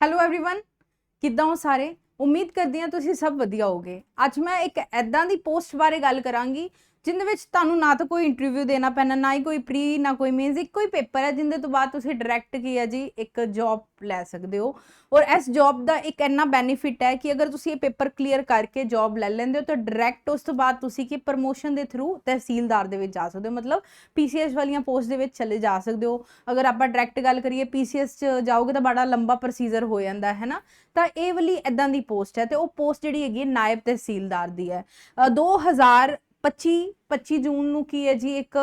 Hello everyone ਕਿੱਦਾਂ ਹੋ ਸਾਰੇ ਉਮੀਦ ਕਰਦੀ ਹਾਂ ਤੁਸੀਂ ਸਭ ਵਧੀਆ ਹੋਗੇ ਅੱਜ ਮੈਂ ਇੱਕ ਐਦਾਂ ਦੀ ਪੋਸਟ ਬਾਰੇ ਗੱਲ ਕਰਾਂਗੀ ਜਿੰਦੇ ਵਿੱਚ ਤੁਹਾਨੂੰ ਨਾ ਤਾਂ ਕੋਈ ਇੰਟਰਵਿਊ ਦੇਣਾ ਪੈਣਾ, ਨਾ ਹੀ ਕੋਈ ਪ੍ਰੀ ਨਾ ਕੋਈ ਮੇਨਸ ਇੱਕੋ ਹੀ ਪੇਪਰ ਹੈ ਜਿੰਦੇ ਤੋਂ ਬਾਅਦ ਤੁਸੀਂ ਡਾਇਰੈਕਟ ਕੀ ਹੈ ਜੀ, ਇੱਕ ਜੌਬ ਲੈ ਸਕਦੇ ਹੋ। ਔਰ ਇਸ ਜੌਬ ਦਾ ਇੱਕ ਇੰਨਾ ਬੈਨੀਫਿਟ ਹੈ ਕਿ ਅਗਰ ਤੁਸੀਂ ਇਹ ਪੇਪਰ ਕਲੀਅਰ ਕਰਕੇ ਜੌਬ ਲੈ ਲੈਂਦੇ ਹੋ, ਤਾਂ ਡਾਇਰੈਕਟ ਉਸ ਤੋਂ ਬਾਅਦ ਤੁਸੀਂ ਕੀ ਪ੍ਰਮੋਸ਼ਨ ਦੇ ਥਰੂ ਤਹਿਸੀਲਦਾਰ ਦੇ ਵਿੱਚ ਜਾ ਸਕਦੇ ਹੋ। ਮਤਲਬ ਪੀਸੀਐਸ ਵਾਲੀਆਂ ਪੋਸਟ ਦੇ ਵਿੱਚ ਚਲੇ ਜਾ ਸਕਦੇ ਹੋ। ਅਗਰ ਆਪਾਂ ਡਾਇਰੈਕਟ ਗੱਲ ਕਰੀਏ ਪੀਸੀਐਸ ਚ ਜਾਓਗੇ ਤਾਂ ਬੜਾ ਲੰਬਾ ਪ੍ਰੋਸੀਜਰ ਹੋ ਜਾਂਦਾ ਹੈ ਨਾ ਤਾਂ ਇਹ ਵਾਲੀ ਇਦਾਂ ਦੀ ਪੋਸਟ ਹੈ ਤੇ ਉਹ ਪੋਸਟ ਜਿਹੜੀ ਹੈਗੀ ਨਾਇਬ ਤਹਿਸੀਲਦਾਰ ਦੀ ਹੈ। 2000 25 25 ਜੂਨ ਨੂੰ ਕੀ ਹੈ ਜੀ? ਇੱਕ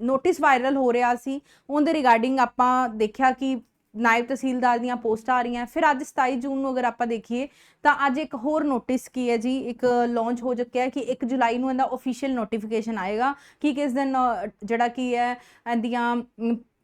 ਨੋਟਿਸ ਵਾਇਰਲ ਹੋ ਰਿਹਾ ਸੀ। ਉਹਦੇ ਰਿਗਾਰਡਿੰਗ ਆਪਾਂ ਦੇਖਿਆ ਕਿ ਨਾਇਬ ਤਹਿਸੀਲਦਾਰ ਦੀਆਂ ਪੋਸਟਾਂ ਆ ਰਹੀਆਂ। ਫਿਰ ਅੱਜ 27 ਜੂਨ ਨੂੰ ਅਗਰ ਆਪਾਂ ਦੇਖੀਏ, ਤਾਂ ਅੱਜ ਇੱਕ ਹੋਰ ਨੋਟਿਸ ਕੀ ਹੈ ਜੀ? ਇੱਕ ਲਾਂਚ ਹੋ ਚੁੱਕਿਆ ਹੈ ਕਿ 1 ਜੁਲਾਈ ਨੂੰ ਇਹਦਾ ਅਫੀਸ਼ੀਅਲ ਨੋਟੀਫਿਕੇਸ਼ਨ ਆਏਗਾ ਕਿ ਕਿਸ ਦਿਨ ਜਿਹੜਾ ਕੀ ਹੈ, ਇਹਦੀਆਂ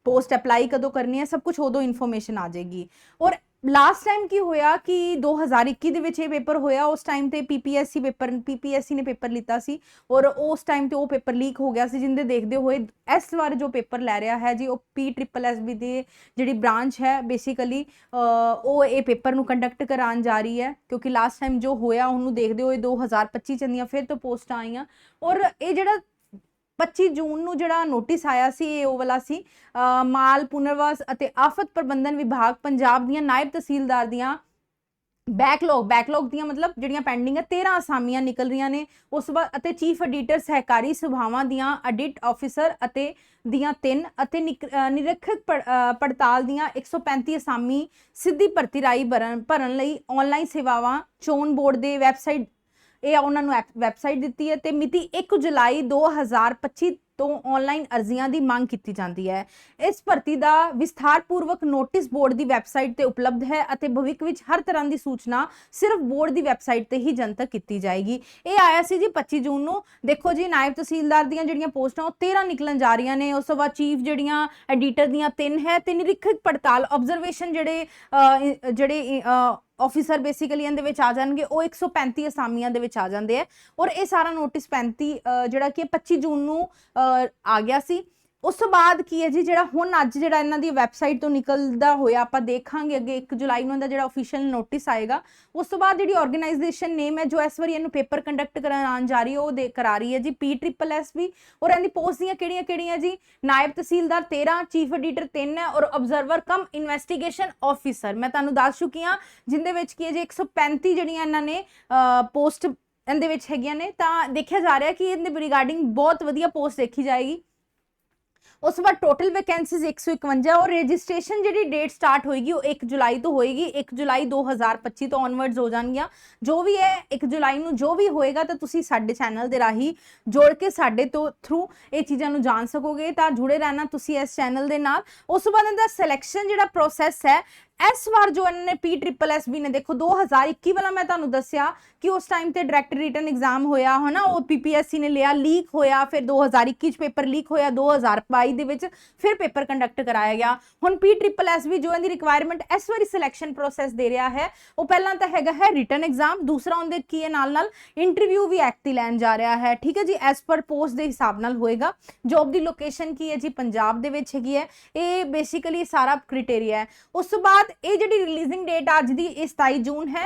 ਪੋਸਟ ਅਪਲਾਈ ਕਦੋਂ ਕਰਨੀ ਹੈ ਸਭ ਕੁਝ ਉਦੋਂ ਇਨਫੋਰਮੇਸ਼ਨ ਆ ਜਾਏਗੀ। ਔਰ ਲਾਸਟ ਟਾਈਮ ਕੀ ਹੋਇਆ ਕਿ 2021 ਦੇ ਵਿੱਚ ਇਹ ਪੇਪਰ ਹੋਇਆ, ਉਸ ਟਾਈਮ ਤੇ ਪੀਪੀਐਸਸੀ ਪੇਪਰ ਪੀਪੀਐਸਸੀ ਨੇ ਪੇਪਰ ਲਿੱਤਾ ਸੀ ਔਰ ਉਸ ਟਾਈਮ ਤੇ ਉਹ ਪੇਪਰ ਲੀਕ ਹੋ ਗਿਆ ਸੀ, ਜਿੰਦੇ ਦੇਖਦੇ ਹੋਏ ਇਸ ਵਾਰ ਜੋ ਪੇਪਰ ਲੈ ਰਿਹਾ ਹੈ ਜੀ, ਉਹ ਪੀ ਟ੍ਰਿਪਲ ਐਸ ਬੀ ਦੀ ਜਿਹੜੀ ਬ੍ਰਾਂਚ ਹੈ ਬੇਸਿਕਲੀ ਉਹ ਇਹ ਪੇਪਰ ਨੂੰ ਕੰਡਕਟ ਕਰਾਉਣ ਜਾ ਰਹੀ ਹੈ, ਕਿਉਂਕਿ ਲਾਸਟ ਟਾਈਮ ਜੋ ਹੋਇਆ, ਉਹਨੂੰ ਦੇਖਦੇ ਹੋਏ 2025 ਚ ਦੀਆਂ ਫਿਰ ਤੋਂ ਪੋਸਟਾਂ ਆਈਆਂ ਔਰ ਇਹ ਜਿਹੜਾ 25 ਜੂਨ ਨੂੰ ਜਿਹੜਾ ਨੋਟਿਸ ਆਇਆ ਸੀ ਇਹ ਉਹ ਵਾਲਾ ਸੀ ਮਾਲ ਪੁਨਰਵਾਸ ਅਤੇ ਆਫਤ ਪ੍ਰਬੰਧਨ ਵਿਭਾਗ ਪੰਜਾਬ ਦੀਆਂ ਨਾਇਬ ਤਹਿਸੀਲਦਾਰ ਦੀਆਂ ਬੈਕਲੌਗ ਬੈਕਲੌਗ ਦੀਆਂ ਮਤਲਬ ਜਿਹੜੀਆਂ ਪੈਂਡਿੰਗ ਹੈ 13 ਅਸਾਮੀਆਂ ਨਿਕਲ ਰਹੀਆਂ ਨੇ ਉਸ ਤੋਂ ਬਾਅਦ ਅਤੇ ਚੀਫ ਐਡੀਟਰ ਸਹਿਕਾਰੀ ਸਭਾਵਾਂ ਦੀਆਂ ਆਡਿਟ ਆਫੀਸਰ ਅਤੇ ਦੀਆਂ 3 ਅਤੇ ਨਿਕ- ਅ, ਨਿਰੀਖਕ ਪੜ- ਅ, ਪੜਤਾਲ ਦੀਆਂ 135 ਅਸਾਮੀ ਸਿੱਧੀ ਭਰਤੀ ਰਾਈ ਭਰਨ ਭਰਨ ਲਈ ਆਨਲਾਈਨ ਸੇਵਾਵਾਂ ਚੋਣ ਬੋਰਡ ਦੇ ਵੈਬਸਾਈਟ ਇਹ ਉਹਨਾਂ ਨੂੰ ਵੈਬਸਾਈਟ ਦਿੱਤੀ ਹੈ ਤੇ ਮਿਤੀ 1 ਜੁਲਾਈ 2025 ਤੋਂ ਆਨਲਾਈਨ ਅਰਜ਼ੀਆਂ ਦੀ ਮੰਗ ਕੀਤੀ ਜਾਂਦੀ ਹੈ। ਇਸ ਭਰਤੀ ਦਾ ਵਿਸਥਾਰਪੂਰਵਕ ਨੋਟਿਸ ਬੋਰਡ ਦੀ ਵੈਬਸਾਈਟ ਤੇ ਉਪਲਬਧ ਹੈ ਅਤੇ ਭਵਿੱਖ ਵਿੱਚ ਹਰ ਤਰ੍ਹਾਂ ਦੀ ਸੂਚਨਾ ਸਿਰਫ ਬੋਰਡ ਦੀ ਵੈਬਸਾਈਟ ਤੇ ਹੀ ਜਨਤਕ ਕੀਤੀ ਜਾਏਗੀ। ਇਹ ਆਇਆ ਸੀ ਜੀ 25 ਜੂਨ ਨੂੰ। ਦੇਖੋ ਜੀ, ਨਾਇਬ ਤਹਿਸੀਲਦਾਰ ਦੀਆਂ ਜਿਹੜੀਆਂ ਪੋਸਟਾਂ, ਉਹ 13 ਨਿਕਲਣ ਜਾ ਰਹੀਆਂ ਨੇ। ਉਸ ਤੋਂ ਬਾਅਦ ਚੀਫ ਜਿਹੜੀਆਂ ਐਡੀਟਰ ਦੀਆਂ 3 ਹੈ ਤੇ ਨਿਰੀਖਕ ਪੜਤਾਲ ਆਬਜ਼ਰਵੇਸ਼ਨ ਜਿਹੜੇ ਜਿਹੜੇ ਆਫੀਸਰ ਬੇਸਿਕਲੀ ਇਹਦੇ ਵਿੱਚ ਆ ਜਾਣਗੇ, ਉਹ 135 ਅਸਾਮੀਆਂ ਦੇ ਵਿੱਚ ਆ ਜਾਂਦੇ ਆ। ਔਰ ਇਹ ਸਾਰਾ ਨੋਟਿਸ 35 ਜਿਹੜਾ ਕਿ 25 ਜੂਨ ਨੂੰ ਆ ਗਿਆ ਸੀ। ਉਸ ਤੋਂ ਬਾਅਦ ਕੀ ਹੈ ਜੀ, ਜਿਹੜਾ ਹੁਣ ਅੱਜ ਜਿਹੜਾ ਇਹਨਾਂ ਦੀ ਵੈਬਸਾਈਟ ਤੋਂ ਨਿਕਲਦਾ ਹੋਇਆ, ਆਪਾਂ ਦੇਖਾਂਗੇ ਅੱਗੇ 1 ਜੁਲਾਈ ਨੂੰ ਇਹਦਾ ਜਿਹੜਾ ਅਫੀਸ਼ੀਅਲ ਨੋਟਿਸ ਆਏਗਾ। ਉਸ ਤੋਂ ਬਾਅਦ ਜਿਹੜੀ ਆਰਗੇਨਾਈਜੇਸ਼ਨ ਨੇਮ ਹੈ, ਜੋ ਇਸ ਵਾਰੀ ਇਹਨੂੰ ਪੇਪਰ ਕੰਡਕਟ ਕਰਾਉਣ ਜਾ ਰਹੀ ਹੈ, ਉਹ ਦੇ ਕਰਾ ਰਹੀ ਹੈ ਜੀ ਪੀ ਟ੍ਰਿਪਲ ਐਸ ਵੀ। ਔਰ ਇਹਦੀ ਪੋਸਟ ਦੀਆਂ ਕਿਹੜੀਆਂ ਕਿਹੜੀਆਂ ਜੀ? ਨਾਇਬ ਤਹਿਸੀਲਦਾਰ 13 ਚੀਫ ਐਡੀਟਰ 3 ਹੈ ਔਰ ਆਬਜ਼ਰਵਰ ਕਮ ਇਨਵੈਸਟੀਗੇਸ਼ਨ ਆਫੀਸਰ ਮੈਂ ਤੁਹਾਨੂੰ ਦੱਸ ਚੁੱਕੀ ਹਾਂ, ਜਿੰਦੇ ਵਿੱਚ ਕੀ ਹੈ ਜੀ 135 ਜਿਹੜੀਆਂ ਇਹਨਾਂ ਨੇ ਪੋਸਟ ਇਹਦੇ ਵਿੱਚ ਹੈਗੀਆਂ ਨੇ। ਤਾਂ ਦੇਖਿਆ ਜਾ ਰਿਹਾ ਕਿ ਇਹਦੇ ਰਿਗਾਰਡਿੰਗ ਬਹੁਤ ਵਧੀਆ ਪੋਸਟ ਦੇਖੀ ਜਾਏਗੀ। ਉਸ ਤੋਂ ਬਾਅਦ ਟੋਟਲ ਵੈਕੈਂਸੀਜ਼ 151 ਔਰ ਰਜਿਸਟ੍ਰੇਸ਼ਨ ਜਿਹੜੀ ਡੇਟ ਸਟਾਰਟ ਹੋਏਗੀ ਉਹ 1 ਜੁਲਾਈ ਤੋਂ ਹੋਏਗੀ 1 ਜੁਲਾਈ 2025 ਤੋਂ ਔਨਵਰਡਸ ਹੋ ਜਾਣਗੀਆਂ। ਜੋ ਵੀ ਹੈ 1 ਜੁਲਾਈ ਨੂੰ ਜੋ ਵੀ ਹੋਏਗਾ ਤਾਂ ਤੁਸੀਂ ਸਾਡੇ ਚੈਨਲ ਦੇ ਰਾਹੀਂ ਜੋੜ ਕੇ ਸਾਡੇ ਤੋਂ ਥਰੂ ਇਹ ਚੀਜ਼ਾਂ ਨੂੰ ਜਾਣ ਸਕੋਗੇ। ਤਾਂ ਜੁੜੇ ਰਹਿਣਾ ਤੁਸੀਂ ਇਸ ਚੈਨਲ ਦੇ ਨਾਲ। ਉਸ ਤੋਂ ਬਾਅਦ ਇਹਦਾ ਸਿਲੈਕਸ਼ਨ ਜਿਹੜਾ ਪ੍ਰੋਸੈਸ ਹੈ ਇਸ ਵਾਰ ਜੋ ਇਹਨਾਂ ਨੇ ਪੀ ਟ੍ਰਿਪਲ ਐਸ ਬੀ ਨੇ, ਦੇਖੋ 2021 ਵਾਲਾ ਮੈਂ ਤੁਹਾਨੂੰ ਦੱਸਿਆ ਕਿ ਉਸ ਟਾਈਮ ਤੇ ਡਾਇਰੈਕਟ ਰਿਟਨ ਐਗਜ਼ਾਮ ਹੋਇਆ, ਹਨਾ? ਉਹ ਪੀਪੀਐਸਸੀ ਨੇ ਲਿਆ ਲੀਕ ਹੋਇਆ, ਫਿਰ 2021 ਚ ਪੇਪਰ ਲੀਕ ਹੋਇਆ 2022 ਦੇ ਵਿੱਚ ਫਿਰ ਪੇਪਰ ਕੰਡਕਟ ਕਰਾਇਆ ਗਿਆ। ਹੁਣ ਪੀ ਟ੍ਰਿਪਲ ਐਸ ਬੀ ਜੋ ਇਹਦੀ ਰਿਕੁਆਇਰਮੈਂਟ ਇਸ ਵਾਰੀ ਸਿਲੈਕਸ਼ਨ ਪ੍ਰੋਸੈਸ ਦੇ ਰਿਹਾ ਹੈ, ਉਹ ਪਹਿਲਾਂ ਤਾਂ ਹੈਗਾ ਹੈ ਰਿਟਨ ਐਗਜ਼ਾਮ ਦੂਸਰਾ ਉਹਦੇ ਕੀ ਹੈ ਨਾਲ ਨਾਲ ਇੰਟਰਵਿਊ ਵੀ ਐਕਟ ਐਕਟੀ ਲੈਣ ਜਾ ਰਿਹਾ ਹੈ, ਠੀਕ ਹੈ ਜੀ? ਐਸ ਪਰ ਪੋਸਟ ਦੇ ਹਿਸਾਬ ਨਾਲ ਹੋਏਗਾ। ਜੌਬ ਦੀ ਲੋਕੇਸ਼ਨ ਕੀ ਹੈ ਜੀ? ਪੰਜਾਬ ਦੇ ਵਿੱਚ ਹੈਗੀ ਹੈ। ਇਹ ਬੇਸਿਕਲੀ ਸਾਰਾ ਕ੍ਰਾਈਟੇਰੀਆ ਹੈ। ਉਸ ਤੋਂ ਬਾਅਦ ਇਹ ਜਿਹੜੀ ਰਿਲੀਜ਼ਿੰਗ ਡੇਟ ਅੱਜ ਦੀ 27 ਜੂਨ ਹੈ।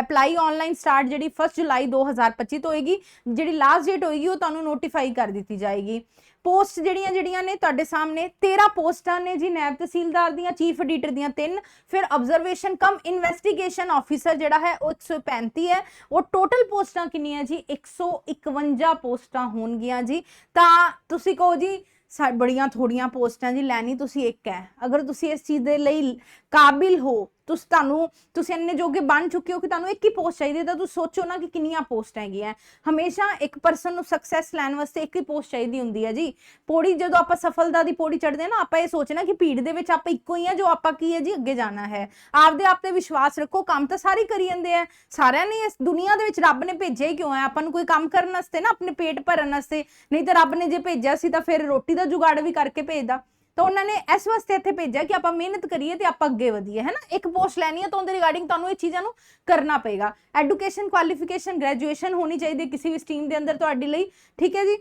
ਅਪਲਾਈ ਆਨਲਾਈਨ ਸਟਾਰਟ ਜਿਹੜੀ 1 ਜੁਲਾਈ 2025 ਤੋਂ ਹੋਏਗੀ। ਜਿਹੜੀ ਲਾਸਟ ਡੇਟ ਹੋਏਗੀ, ਉਹ ਤੁਹਾਨੂੰ ਨੋਟੀਫਾਈ ਕਰ ਦਿੱਤੀ ਜਾਏਗੀ। ਪੋਸਟ ਜਿਹੜੀਆਂ ਜਿਹੜੀਆਂ ਨੇ ਤੁਹਾਡੇ ਸਾਹਮਣੇ 13 ਪੋਸਟਾਂ ਨੇ ਜੀ ਨੈਬ ਤਹਿਸੀਲਦਾਰ ਦੀਆਂ ਚੀਫ ਐਡੀਟਰ ਦੀਆਂ ਤਿੰਨ। ਫਿਰ ਆਬਜ਼ਰਵੇਸ਼ਨ ਕਮ ਇਨਵੈਸਟੀਗੇਸ਼ਨ ਆਫੀਸਰ ਜਿਹੜਾ ਹੈ, ਉਹ 135 ਹੈ। ਉਹ ਟੋਟਲ ਪੋਸਟਾਂ ਕਿੰਨੀਆਂ ਜੀ? 151 ਪੋਸਟਾਂ ਹੋਣਗੀਆਂ ਜੀ। ਤਾਂ ਤੁਸੀਂ ਕਹੋ ਜੀ ਸਾ, ਬੜੀਆਂ ਥੋੜੀਆਂ ਪੋਸਟਾਂ ਜੀ, ਲੈਣੀ ਤੁਸੀਂ ਇੱਕ ਹੈ। ਅਗਰ ਤੁਸੀਂ ਇਸ ਚੀਜ਼ ਦੇ ਲਈ ਕਾਬਿਲ ਹੋ ਤੁਸੀਂ ਤੁਹਾਨੂੰ, ਤੁਸੀਂ ਇੰਨੇ ਜੋਗੇ ਬਣ ਚੁੱਕੇ ਹੋ ਕਿ ਤੁਹਾਨੂੰ ਇੱਕ ਹੀ ਪੋਸਟ ਚਾਹੀਦੀ ਹੈ, ਤਾਂ ਤੁਸੀਂ ਸੋਚੋ ਨਾ ਕਿ ਕਿੰਨੀਆਂ ਪੋਸਟਾਂ ਹੈਗੀਆਂ। ਹਮੇਸ਼ਾ ਇੱਕ ਪਰਸਨ ਨੂੰ ਸਕਸੈਸ ਲੈਣ ਵਾਸਤੇ ਇੱਕ ਹੀ ਪੋਸਟ ਚਾਹੀਦੀ ਹੁੰਦੀ ਹੈ ਜੀ। ਪੌੜੀ ਜਦੋਂ ਆਪਾਂ ਸਫਲਤਾ ਦੀ ਪੌੜੀ ਚੜ੍ਹਦੇ ਨਾ, ਆਪਾਂ ਇਹ ਸੋਚਣਾ ਕਿ ਭੀੜ ਦੇ ਵਿੱਚ ਆਪਾਂ ਇੱਕੋ ਹੀ ਆ ਜੋ ਆਪਾਂ ਕੀ ਹੈ ਜੀ, ਅੱਗੇ ਜਾਣਾ ਹੈ। ਆਪਦੇ ਆਪ ਤੇ ਵਿਸ਼ਵਾਸ ਰੱਖੋ, ਕੰਮ ਤਾਂ ਸਾਰੇ ਕਰੀ ਜਾਂਦੇ ਆ। ਸਾਰਿਆਂ ਨੇ ਇਸ ਦੁਨੀਆ ਦੇ ਵਿੱਚ ਰੱਬ ਨੇ ਭੇਜਿਆ ਹੀ ਕਿਉਂ ਹੈ? ਆਪਾਂ ਨੂੰ ਕੋਈ ਕੰਮ ਕਰਨ ਵਾਸਤੇ ਨਾ, ਆਪਣੇ ਪੇਟ ਭਰਨ ਵਾਸਤੇ। ਨਹੀਂ ਤਾਂ ਰੱਬ ਨੇ ਜੇ ਭੇਜਿਆ ਸੀ ਤਾਂ ਫਿਰ ਰੋਟੀ ਦਾ ਜੁਗਾੜ ਵੀ ਕਰਕੇ ਭੇਜਦਾ। ਤਾਂ ਉਹਨਾਂ ਨੇ ਇਸ ਵਾਸਤੇ ਇੱਥੇ ਭੇਜਿਆ ਕਿ ਆਪਾਂ ਮਿਹਨਤ ਕਰੀਏ ਤੇ ਆਪਾਂ ਅੱਗੇ ਵਧੀਏ, ਹੈ ਨਾ? ਇੱਕ ਪੋਸਟ ਲੈਣੀ ਹੈ ਤਾਂ ਉਹਦੇ ਰਿਗਾਰਡਿੰਗ ਤੁਹਾਨੂੰ ਇਹ ਚੀਜ਼ਾਂ ਨੂੰ ਕਰਨਾ ਪਏਗਾ। ਐਜੂਕੇਸ਼ਨ ਕੁਆਲੀਫਿਕੇਸ਼ਨ ਗ੍ਰੈਜੂਏਸ਼ਨ ਹੋਣੀ ਚਾਹੀਦੀ ਕਿਸੇ ਵੀ ਸਟਰੀਮ ਦੇ ਅੰਦਰ ਤੁਹਾਡੇ ਲਈ, ਠੀਕ ਹੈ ਜੀ?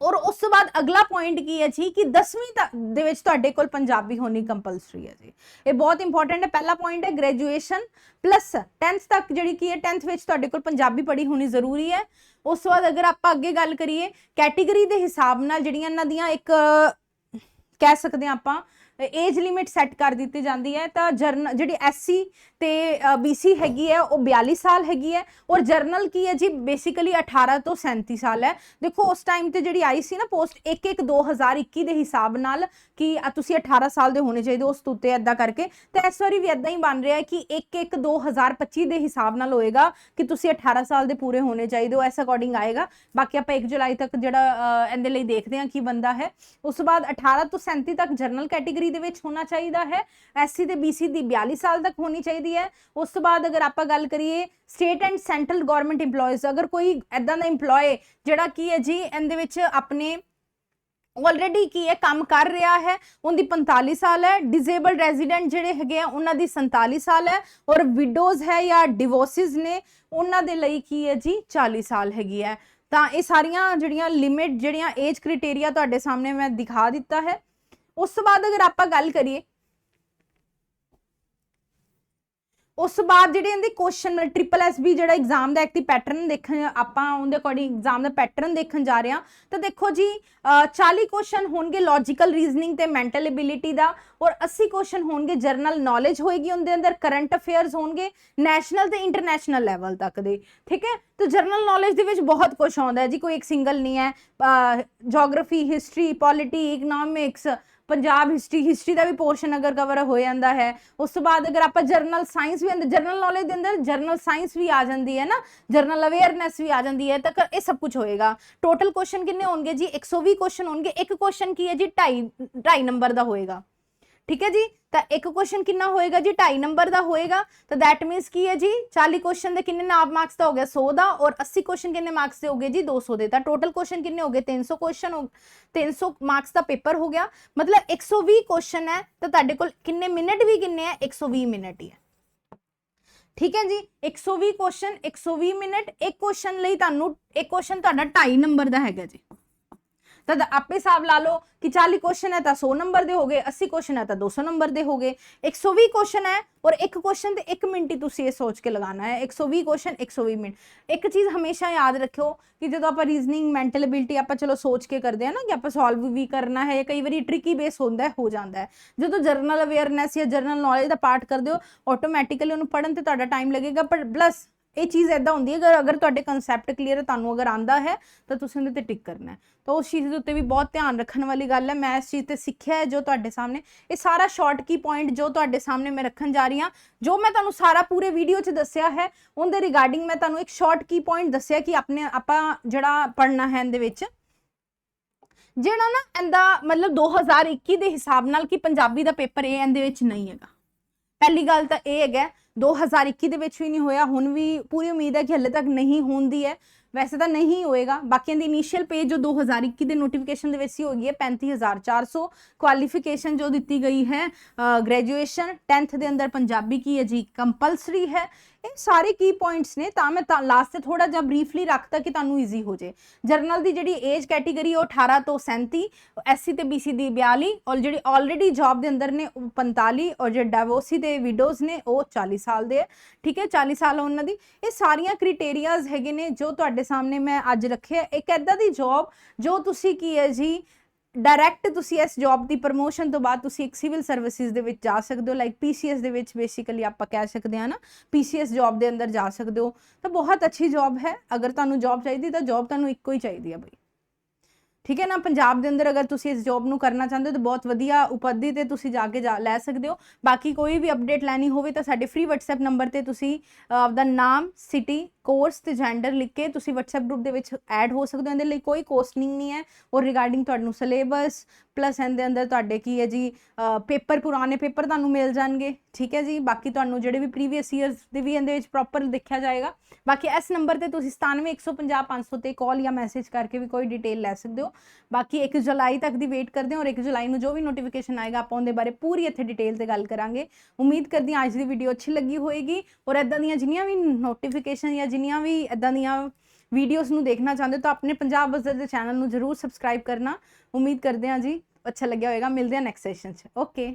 ਔਰ ਉਸ ਤੋਂ ਬਾਅਦ ਅਗਲਾ ਪੁਆਇੰਟ ਕੀ ਹੈ ਜੀ ਕਿ 10ਵੀਂ ਤੱਕ ਦੇ ਵਿੱਚ ਤੁਹਾਡੇ ਕੋਲ ਪੰਜਾਬੀ ਹੋਣੀ ਕੰਪਲਸਰੀ ਹੈ ਜੀ। ਇਹ ਬਹੁਤ ਇੰਪੋਰਟੈਂਟ ਹੈ, ਪਹਿਲਾ ਪੁਆਇੰਟ ਹੈ ਗ੍ਰੈਜੂਏਸ਼ਨ ਪਲੱਸ 10th ਤੱਕ ਜਿਹੜੀ ਕੀ ਹੈ 10th ਵਿੱਚ ਤੁਹਾਡੇ ਕੋਲ ਪੰਜਾਬੀ ਪੜ੍ਹੀ ਹੋਣੀ ਜ਼ਰੂਰੀ ਹੈ। ਉਸ ਤੋਂ ਬਾਅਦ ਅਗਰ ਆਪਾਂ ਅੱਗੇ ਗੱਲ ਕਰੀਏ ਕੈਟਾਗਰੀ ਦੇ ਹਿਸਾਬ ਨਾਲ ਜਿਹੜੀਆਂ ਇਹਨਾਂ ਦੀਆਂ ਇੱਕ ਕਹਿ ਸਕਦੇ ਹਾਂ ਆਪਾਂ ਏਜ ਲਿਮਿਟ ਸੈੱਟ ਕਰ ਦਿੱਤੀ ਜਾਂਦੀ ਹੈ, ਤਾਂ ਜਰਨਲ ਜਿਹੜੀ ਐਸਸੀ ਤੇ ਬੀਸੀ ਹੈਗੀ ਹੈ, ਉਹ 42 ਸਾਲ ਹੈਗੀ ਹੈ ਔਰ ਜਰਨਲ ਕੀ ਹੈ ਜੀ? ਬੇਸਿਕਲੀ 18 ਤੋਂ 37 ਸਾਲ ਹੈ। ਦੇਖੋ, ਉਸ ਟਾਈਮ ਤੇ ਜਿਹੜੀ ਆਈ ਸੀ ਨਾ ਪੋਸਟ 1 1 2021 ਦੇ ਹਿਸਾਬ ਨਾਲ ਕਿ ਤੁਸੀਂ 18 ਸਾਲ ਦੇ ਹੋਣੇ ਚਾਹੀਦੇ ਉਸ ਤੋਂ ਉੱਤੇ ਐਦਾਂ ਕਰਕੇ। ਤੇ ਇਸ ਵਾਰੀ ਵੀ ਐਦਾਂ ਹੀ ਬਣ ਰਿਹਾ ਹੈ ਕਿ 1 1 2025 ਦੇ ਹਿਸਾਬ ਨਾਲ ਹੋਏਗਾ ਕਿ ਤੁਸੀਂ 18 ਸਾਲ ਦੇ ਪੂਰੇ ਹੋਣੇ ਚਾਹੀਦੇ ਹੋ ਇਸ ਅਕੋਰਡਿੰਗ ਆਏਗਾ। ਬਾਕੀ ਆਪਾਂ 1 ਜੁਲਾਈ ਤੱਕ ਜਿਹੜਾ ਇਹਦੇ ਲਈ ਦੇਖਦੇ ਹਾਂ ਕੀ ਬੰਦਾ ਹੈ। ਉਸ ਤੋਂ ਬਾਅਦ 18 ਤੋਂ 37 ਤੱਕ ਜਰਨਲ ਕੈਟੇਗਰੀ ਦੇ ਵਿੱਚ ਹੋਣਾ ਚਾਹੀਦਾ ਹੈ। ਐਸਸੀ ਤੇ ਬੀਸੀ ਦੀ 42 ਸਾਲ ਤੱਕ ਹੋਣੀ ਚਾਹੀਦੀ ਹੈ। ਉਸ ਤੋਂ ਬਾਅਦ ਅਗਰ ਆਪਾਂ ਗੱਲ ਕਰੀਏ state and central government EMPLOYEES, ਅਗਰ ਕੋਈ ਐਦਾਂ ਦਾ EMPLOYE ਜਿਹੜਾ ਕੀ ਹੈ ਜੀ, ਇਹਦੇ ਵਿੱਚ ਆਪਣੇ ਆਲਰੇਡੀ ਕੀ ਹੈ, ਕੰਮ ਕਰ ਰਿਹਾ ਹੈ, ਉਹਦੀ 45 ਸਾਲ ਹੈ। ਡਿਸੇਬਲਡ ਰੈਜ਼ੀਡੈਂਟ ਜਿਹੜੇ ਹੈਗੇ ਆ, ਉਹਨਾਂ ਦੀ 47 ਸਾਲ ਹੈ। ਔਰ ਵਿਡੋਜ਼ ਹੈ ਜਾਂ ਡਿਵੋਰਸਿਸ ਨੇ, ਉਹਨਾਂ ਦੇ ਲਈ ਕੀ ਹੈ ਜੀ 40 ਸਾਲ ਹੈਗੀ ਹੈ। ਤਾਂ ਇਹ ਸਾਰੀਆਂ ਜਿਹੜੀਆਂ ਲਿਮਿਟ ਜਿਹੜੀਆਂ ਏਜ ਕ੍ਰਾਈਟੇਰੀਆ ਤੁਹਾਡੇ ਸਾਹਮਣੇ ਮੈਂ ਦਿਖਾ ਦਿੱਤਾ ਹੈ। ਉਸ ਤੋਂ ਬਾਅਦ ਅਗਰ ਆਪਾਂ ਗੱਲ ਕਰੀਏ, ਉਸ ਤੋਂ ਬਾਅਦ ਜਿਹੜੇ ਇਹਦੇ ਕੁਐਸਚਨ ਟ੍ਰਿਪਲ ਐਸ ਬੀ ਜਿਹੜਾ ਐਗਜ਼ਾਮ ਦਾ ਇੱਕ ਪੈਟਰਨ ਦੇਖਣ ਆਪਾਂ ਉਹਦੇ ਅਕੋਰਡਿੰਗ ਐਗਜ਼ਾਮ ਦਾ ਪੈਟਰਨ ਦੇਖਣ ਜਾ ਰਹੇ ਹਾਂ, ਤਾਂ ਦੇਖੋ ਜੀ, ਅਹ 40 ਕੁਐਸਚਨ ਹੋਣਗੇ ਲੌਜੀਕਲ ਰੀਜ਼ਨਿੰਗ ਤੇ ਮੈਂਟਲ ਐਬਿਲਿਟੀ ਦਾ ਔਰ 80 ਕੁਐਸਚਨ ਹੋਣਗੇ ਜਰਨਲ ਨੌਲੇਜ ਹੋਏਗੀ ਉਹਦੇ ਅੰਦਰ ਕਰੰਟ ਅਫੇਅਰਸ ਹੋਣਗੇ ਨੈਸ਼ਨਲ ਤੇ ਇੰਟਰਨੈਸ਼ਨਲ ਲੈਵਲ ਤੱਕ ਦੇ, ਠੀਕ ਹੈ? ਤਾਂ ਜਰਨਲ ਨੌਲੇਜ ਦੇ ਵਿੱਚ ਬਹੁਤ ਕੁਝ ਆਉਂਦਾ ਹੈ ਜੀ, ਕੋਈ ਇੱਕ ਸਿੰਗਲ ਨਹੀਂ ਹੈ geography history polity economics Punjab history history ਦਾ ਵੀ ਪੋਰਸ਼ਨ ਅਗਰ ਕਵਰ ਹੋ ਜਾਂਦਾ ਹੈ, ਉਸ ਤੋਂ ਬਾਅਦ ਅਗਰ ਆਪਾਂ ਜਰਨਲ ਸਾਇੰਸ ਵੀ ਅੰਦਰ ਜਰਨਲ ਨੌਲੇਜ ਦੇ ਅੰਦਰ ਜਰਨਲ ਸਾਇੰਸ ਵੀ ਆ ਜਾਂਦੀ ਹੈ ਨਾ ਜਰਨਲ ਅਵੇਅਰਨੈਸ ਵੀ ਆ ਜਾਂਦੀ ਹੈ, ਤਾਂ ਕ- ਇਹ ਸਭ ਕੁਝ ਹੋਏਗਾ। ਟੋਟਲ ਕੁਐਸਚਨ ਕਿੰਨੇ ਹੋਣਗੇ ਜੀ? 120 ਕੁਐਸਚਨ ਹੋਣਗੇ, ਇੱਕ ਕੁਐਸਚਨ ਕੀ ਹੈ ਜੀ? 2.5 2.5 ਨੰਬਰ ਦਾ ਹੋਏਗਾ। ਠੀਕ ਹੈ ਜੀ ਤਾਂ ਇੱਕ ਕੁਐਸਚਨ ਕਿੰਨਾ ਹੋਏਗਾ ਜੀ 2.5 ਨੰਬਰ ਦਾ ਹੋਏਗਾ ਤਾਂ ਦੈਟ ਮੀਨਸ ਕੀ ਹੈ ਜੀ 40 ਕੁਐਸਚਨ ਦੇ ਕਿੰਨੇ ਨਾਮ ਮਾਰਕਸ ਦਾ ਹੋ ਗਿਆ 100 ਦਾ ਔਰ 80 ਕੁਐਸਚਨ ਕਿੰਨੇ ਮਾਰਕਸ ਦੇ ਹੋਗੇ ਜੀ 200 ਦੇ ਤਾਂ ਟੋਟਲ ਕੁਐਸਚਨ ਕਿੰਨੇ ਹੋ ਗਏ 300 ਕੁਐਸਚਨ ਹੋ 300 ਮਾਰਕਸ ਦਾ ਪੇਪਰ ਹੋ ਗਿਆ ਮਤਲਬ 120 ਕੁਐਸਚਨ ਹੈ ਤਾਂ ਤੁਹਾਡੇ ਕੋਲ ਕਿੰਨੇ ਮਿੰਟ ਵੀ ਕਿੰਨੇ ਹੈ 120 ਮਿੰਟ ਹੀ ਹੈ ਠੀਕ ਹੈ ਜੀ 120 ਕੁਐਸਚਨ 120 ਮਿੰਟ ਇੱਕ ਕੁਐਸਚਨ ਲਈ ਤੁਹਾਨੂੰ ਇੱਕ ਕੁਐਸਚਨ ਤੁਹਾਡਾ 2.5 ਨੰਬਰ ਦਾ ਹੈਗਾ ਜੀ। ਤਦ ਆਪੇ ਹਿਸਾਬ ਲਾ ਲਓ ਕਿ 40 ਕੁਐਸਚਨ ਹੈ ਤਾਂ 100 ਨੰਬਰ ਦੇ ਹੋਗੇ 80 ਕੁਐਸਚਨ ਹੈ ਤਾਂ 200 ਨੰਬਰ ਦੇ ਹੋਗੇ 120 ਕੁਐਸਚਨ ਹੈ ਔਰ ਇੱਕ ਕੁਐਸਚਨ ਤੇ 1 ਮਿੰਟ ਹੀ ਤੁਸੀਂ ਇਹ ਸੋਚ ਕੇ ਲਗਾਉਣਾ ਹੈ। 120 ਕੁਐਸਚਨ 120 ਮਿੰਟ। ਇੱਕ ਚੀਜ਼ ਹਮੇਸ਼ਾ ਯਾਦ ਰੱਖਿਓ ਕਿ ਜਦੋਂ ਆਪਾਂ ਰੀਜ਼ਨਿੰਗ ਮੈਂਟਲ ਐਬਿਲਿਟੀ ਆਪਾਂ ਚਲੋ ਸੋਚ ਕੇ ਕਰਦੇ ਆ ਨਾ ਕਿ ਆਪਾਂ ਸੋਲਵ ਵੀ ਕਰਨਾ ਹੈ ਕਈ ਵਾਰੀ ਟ੍ਰਿਕੀ ਬੇਸ ਹੁੰਦਾ ਹੈ, ਹੋ ਜਾਂਦਾ ਹੈ। ਜਦੋਂ ਜਰਨਲ ਅਵੇਅਰਨੈਸ ਜਾਂ ਜਰਨਲ ਨੌਲੇਜ ਦਾ ਪਾਰਟ ਕਰਦੇ ਹੋ ਆਟੋਮੈਟਿਕਲੀ ਉਹਨੂੰ ਪੜਨ ਤੇ ਤੁਹਾਡਾ ਟਾਈਮ ਲੱਗੇਗਾ, ਪਰ ਪਲੱਸ ਇਹ ਚੀਜ਼ ਐਦਾਂ ਹੁੰਦੀ ਹੈ, ਅਗਰ ਅਗਰ ਤੁਹਾਡੇ ਕਨਸੈਪਟ ਕਲੀਅਰ ਹੈ, ਤੁਹਾਨੂੰ ਅਗਰ ਆਂਦਾ ਹੈ, ਤਾਂ ਤੁਸੀਂ ਉਹਦੇ ਤੇ ਟਿਕ ਕਰਨਾ ਤਾਂ ਉਸ ਚੀਜ਼ ਦੇ ਉੱਤੇ ਵੀ ਬਹੁਤ ਧਿਆਨ ਰੱਖਣ ਵਾਲੀ ਗੱਲ ਹੈ, ਮੈਂ ਇਸ ਚੀਜ਼ ਤੇ ਸਿੱਖਿਆ ਹੈ ਜੋ ਤੁਹਾਡੇ ਸਾਹਮਣੇ, ਇਹ ਸਾਰਾ ਸ਼ਾਰਟ ਕੀ ਪੁਆਇੰਟ ਜੋ ਤੁਹਾਡੇ ਸਾਹਮਣੇ ਮੈਂ ਰੱਖਣ ਜਾ ਰਹੀ ਹਾਂ, ਜੋ ਮੈਂ ਤੁਹਾਨੂੰ ਸਾਰਾ ਪੂਰੇ ਵੀਡੀਓ 'ਚ ਦੱਸਿਆ ਹੈ, ਉਹਦੇ ਰਿਗਾਰਡਿੰਗ ਮੈਂ ਤੁਹਾਨੂੰ ਇੱਕ ਸ਼ਾਰਟ ਕੀ ਪੁਆਇੰਟ ਦੱਸਿਆ ਕਿ ਆਪਣੇ, ਆਪਾਂ ਜਿਹੜਾ ਪੜਨਾ ਹੈ ਇਹਦੇ ਵਿੱਚ, ਜਿਹੜਾ ਨਾ ਇਹਦਾ ਮਤਲਬ 2021 ਦੇ ਹਿਸਾਬ ਨਾਲ ਕਿ ਪੰਜਾਬੀ ਦਾ ਪੇਪਰ ਇਹ ਇਹਦੇ ਵਿੱਚ ਨਹੀਂ ਹੈਗਾ। ਪਹਿਲੀ ਗੱਲ ਤਾਂ ਇਹ ਹੈਗਾ 2021 ਦੇ ਵਿੱਚ ਵੀ ਨਹੀਂ ਹੋਇਆ, ਹੁਣ ਵੀ ਪੂਰੀ ਉਮੀਦ ਹੈ ਕਿ ਹਲੇ ਤੱਕ ਨਹੀਂ ਹੁੰਦੀ ਹੈ। ਵੈਸੇ ਤਾਂ ਨਹੀਂ ਹੋਏਗਾ। ਬਾਕੀਆਂ ਦੀ ਇਨੀਸ਼ੀਅਲ ਪੇਜ ਜੋ 2021 ਦੇ ਨੋਟੀਫਿਕੇਸ਼ਨ ਦੇ ਵਿੱਚ ਹੀ ਹੋ ਗਈ ਹੈ 35400 ਕੁਆਲੀਫਿਕੇਸ਼ਨ ਜੋ ਦਿੱਤੀ ਗਈ ਹੈ ਗ੍ਰੈਜੂਏਸ਼ਨ 10th ਦੇ ਅੰਦਰ ਪੰਜਾਬੀ ਕੀ ਹੈ ਜੀ? ਕੰਪਲਸਰੀ ਹੈ। ਇਹ ਸਾਰੇ ਕੀ ਪੁਆਇੰਟਸ ਨੇ, ਤਾਂ ਮੈਂ ਲਾਸਟ ਤੇ ਥੋੜਾ ਜਿਹਾ ਬਰੀਫਲੀ ਰੱਖਤਾ ਕਿ ਤੁਹਾਨੂੰ ਈਜ਼ੀ ਹੋ ਜੇ ਜਰਨਲ ਦੀ ਜਿਹੜੀ ਏਜ ਕੈਟਾਗਰੀ ਉਹ 18 ਤੋਂ 37 ਐਸਸੀ ਤੇ ਬੀਸੀ ਦੀ 42 ਔਰ ਜਿਹੜੀ ਆਲਰੇਡੀ ਜੌਬ ਦੇ ਅੰਦਰ ਨੇ ਉਹ 45 ਔਰ ਜਿਹੜੇ ਡਾਈਵੋਰਸੀ ਦੇ ਵਿਡੋਜ਼ ਨੇ ਉਹ 40 ਸਾਲ ਦੇ ਹੈ ਠੀਕ ਹੈ 40 ਸਾਲ ਆ ਉਹਨਾਂ ਦੀ। ਇਹ ਸਾਰੀਆਂ ਕ੍ਰਾਈਟੇਰੀਆਜ਼ ਹੈਗੇ ਨੇ ਜੋ ਤੁਹਾਡੇ ਸਾਹਮਣੇ ਮੈਂ ਅੱਜ ਰੱਖਿਆ ਇੱਕ ਐਦਾਂ ਦੀ ਜੌਬ ਜੋ ਤੁਸੀਂ ਕੀ ਹੈ ਜੀ ਡਾਇਰੈਕਟ ਤੁਸੀਂ ਇਸ ਜੌਬ ਦੀ ਪ੍ਰਮੋਸ਼ਨ ਤੋਂ ਬਾਅਦ ਤੁਸੀਂ ਇੱਕ ਸਿਵਲ ਸਰਵਿਸਿਜ਼ ਦੇ ਵਿੱਚ ਜਾ ਸਕਦੇ ਹੋ ਲਾਈਕ ਪੀਸੀਐਸ ਦੇ ਵਿੱਚ ਬੇਸਿਕਲੀ ਆਪਾਂ ਕਹਿ ਸਕਦੇ ਹਾਂ ਨਾ ਪੀਸੀਐਸ ਜੌਬ ਦੇ ਅੰਦਰ ਜਾ ਸਕਦੇ ਹੋ, ਤਾਂ ਬਹੁਤ ਅੱਛੀ ਜੌਬ ਹੈ, ਅਗਰ ਤੁਹਾਨੂੰ ਜੌਬ ਚਾਹੀਦੀ ਤਾਂ ਜੌਬ ਤੁਹਾਨੂੰ ਇੱਕੋ ਹੀ ਚਾਹੀਦੀ ਹੈ ਬਈ। ਠੀਕ ਹੈ ਨਾ, ਪੰਜਾਬ ਦੇ ਅੰਦਰ ਅਗਰ ਤੁਸੀਂ ਇਸ ਜੌਬ ਨੂੰ ਕਰਨਾ ਚਾਹੁੰਦੇ ਹੋ ਤਾਂ ਬਹੁਤ ਵਧੀਆ ਉਪਾਧੀ ਤੇ ਤੁਸੀਂ ਜਾ ਕੇ ਜਾ, ਲੈ ਸਕਦੇ ਹੋ। ਬਾਕੀ ਕੋਈ ਵੀ ਅਪਡੇਟ ਲੈਣੀ ਹੋਵੇ ਤਾਂ ਸਾਡੇ ਫ੍ਰੀ WhatsApp ਨੰਬਰ ਤੇ ਤੁਸੀਂ ਆਪਦਾ ਨਾਮ ਸਿਟੀ ਕੋਰਸ ਤੇ ਜੈਂਡਰ ਲਿਖ ਕੇ ਤੁਸੀਂ WhatsApp ਗਰੁੱਪ ਦੇ ਵਿੱਚ ਐਡ ਹੋ ਸਕਦੇ ਹੋ। ਇਹਦੇ ਲਈ ਕੋਈ ਕੋਸਟਿੰਗ ਨਹੀਂ ਹੈ। ਔਰ ਰਿਗਾਰਡਿੰਗ ਤੁਹਾਨੂੰ ਸਿਲੇਬਸ ਪਲੱਸ ਇਹਦੇ ਅੰਦਰ ਤੁਹਾਡੇ ਕੀ ਹੈ ਜੀ ਪੇਪਰ ਪੁਰਾਣੇ ਪੇਪਰ ਤੁਹਾਨੂੰ ਮਿਲ ਜਾਣਗੇ। ਠੀਕ ਹੈ ਜੀ? ਬਾਕੀ ਤੁਹਾਨੂੰ ਜਿਹੜੇ ਵੀ ਪ੍ਰੀਵੀਅਸ ਇਅਰਸ ਦੇ ਵੀ ਇਹਦੇ ਵਿੱਚ ਪ੍ਰੋਪਰ ਦੇਖਿਆ ਜਾਏਗਾ। ਬਾਕੀ ਇਸ ਨੰਬਰ ਤੇ ਤੁਸੀਂ 97150 500 ਤੇ ਕਾਲ ਜਾਂ ਮੈਸੇਜ ਕਰਕੇ ਵੀ ਕੋਈ ਡਿਟੇਲ ਲੈ ਸਕਦੇ ਹੋ। ਬਾਕੀ 1 ਜੁਲਾਈ ਤੱਕ ਦੀ ਵੇਟ ਕਰਦੇ ਹਾਂ ਔਰ 1 ਜੁਲਾਈ ਨੂੰ ਜੋ ਵੀ ਨੋਟੀਫਿਕੇਸ਼ਨ ਆਏਗਾ, ਆਪਾਂ ਉਹਦੇ ਬਾਰੇ ਪੂਰੀ ਇੱਥੇ ਡਿਟੇਲ ਤੇ ਗੱਲ ਕਰਾਂਗੇ। ਉਮੀਦ ਕਰਦੀ ਹਾਂ ਅੱਜ ਦੀ ਵੀਡੀਓ ਅੱਛੀ ਲੱਗੀ ਹੋਏਗੀ। ਔਰ ਇਦਾਂ ਦੀਆਂ ਜਿੰਨੀਆਂ ਵੀ ਨੋਟੀਫਿਕੇਸ਼ਨ ਜਾਂ ਜਿੰਨੀਆਂ ਵੀ ਇਦਾਂ ਦੀਆਂ ਵੀਡੀਓਜ਼ ਨੂੰ ਦੇਖਣਾ ਚਾਹੁੰਦੇ ਹੋ ਤਾਂ ਆਪਣੇ ਪੰਜਾਬ ਬਜ਼ਰ ਦੇ ਚੈਨਲ ਨੂੰ ਜਰੂਰ ਸਬਸਕ੍ਰਾਈਬ ਕਰਨਾ। ਉਮੀਦ ਕਰਦੇ ਹਾਂ ਜੀ ਅੱਛਾ ਲੱਗਿਆ ਹੋਵੇਗਾ ਮਿਲਦੇ ਹਾਂ ਨੈਕਸਟ ਸੈਸ਼ਨ 'ਚ। ਓਕੇ